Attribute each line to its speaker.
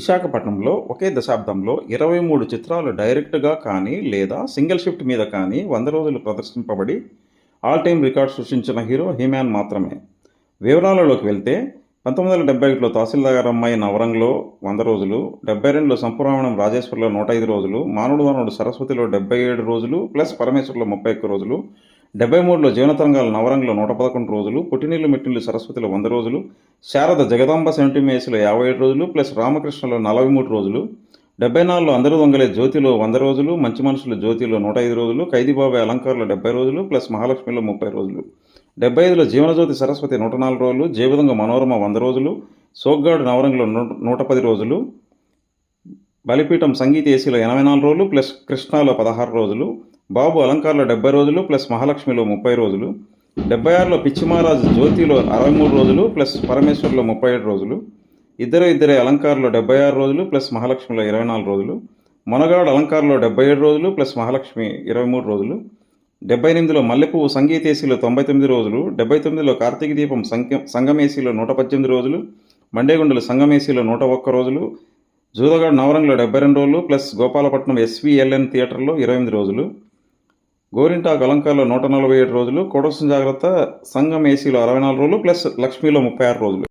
Speaker 1: విశాఖపట్నంలో ఒకే దశాబ్దంలో ఇరవై మూడు చిత్రాలు డైరెక్ట్గా కానీ లేదా సింగిల్ షిఫ్ట్ మీద కానీ వంద రోజులు ప్రదర్శింపబడి ఆల్ టైమ్ రికార్డ్ సృష్టించిన హీరో హీమాన్ మాత్రమే. వివరాలలోకి వెళ్తే పంతొమ్మిది వందల డెబ్బై ఒకటిలో తహసీల్దార్ అమ్మాయి నవరంలో వంద రోజులు డెబ్బై రెండులో సంపురావణం రాజేశ్వరిలో నూట ఐదు రోజులు మానవుడు మానవుడు సరస్వతిలో డెబ్బై ఏడు రోజులు ప్లస్ పరమేశ్వరిలో ముప్పై ఒక్క రోజులు డెబ్బై మూడులో జీవనతరంగాలు నవరంగంలో నూట పదకొండు రోజులు పుట్టినీళ్ళు మెట్టినీళ్ళు సరస్వతిలో వంద రోజులు శారద జగదాంబ సెవెంటీ యాభై ఏడు రోజులు ప్లస్ రామకృష్ణలో నలభై మూడు రోజులు డెబ్బై నాలుగులో అందరూ దొంగలే జ్యోతిలో వంద రోజులు మంచి మనుషులు జ్యోతిలో నూట ఐదు రోజులు ఖైదీబాబాయ్ అలంకారంలో డెబ్బై రోజులు ప్లస్ మహాలక్ష్మిలో ముప్పై రోజులు. డెబ్బై ఐదులో జీవనజ్యోతి సరస్వతి నూట నాలుగు రోజులు జయవిధంగ మనోరమ వంద రోజులు సోగ్గాడు నవరంగంలో నూట నూట పది రోజులు బలిపీఠం సంగీత ఏసీలో ఎనభై నాలుగు రోజులు ప్లస్ కృష్ణాలో పదహారు రోజులు బాబు అలంకారంలో డెబ్బై రోజులు ప్లస్ మహాలక్ష్మిలో ముప్పై రోజులు డెబ్బై ఆరులో పిచ్చిమహారాజు జ్యోతిలో అరవై మూడు రోజులు ప్లస్ పరమేశ్వర్లో ముప్పై ఏడు రోజులు ఇద్దరు ఇద్దరే అలంకారంలో డెబ్బై ఆరు రోజులు ప్లస్ మహాలక్ష్మిలో ఇరవై నాలుగు రోజులు మొనగాడు అలంకారంలో డెబ్బై ఏడు రోజులు ప్లస్ మహాలక్ష్మి ఇరవై మూడు రోజులు డెబ్బై ఎనిమిదిలో మల్లెపువ్వు సంగీతేసీలో తొంభై తొమ్మిది రోజులు డెబ్బై తొమ్మిదిలో కార్తీక దీపం సంఖ్య సంగమేసీలో నూట పద్దెనిమిది రోజులు మండేగుండలు సంగమేసీలో నూట ఒక్క రోజులు జూదగాడు నవరంగలో డెబ్బై రెండు రోజులు ప్లస్ గోపాలపట్నం ఎస్వీఎల్ఎన్ థియేటర్లో ఇరవై ఎనిమిది రోజులు గోరింటాకు అలంకారంలో నూట నలభై ఏడు రోజులు కొడసం జాగ్రత్త సంగం ఏసీలో అరవై నాలుగు రోజులు ప్లస్ లక్ష్మీలో ముప్పై ఆరు రోజులు.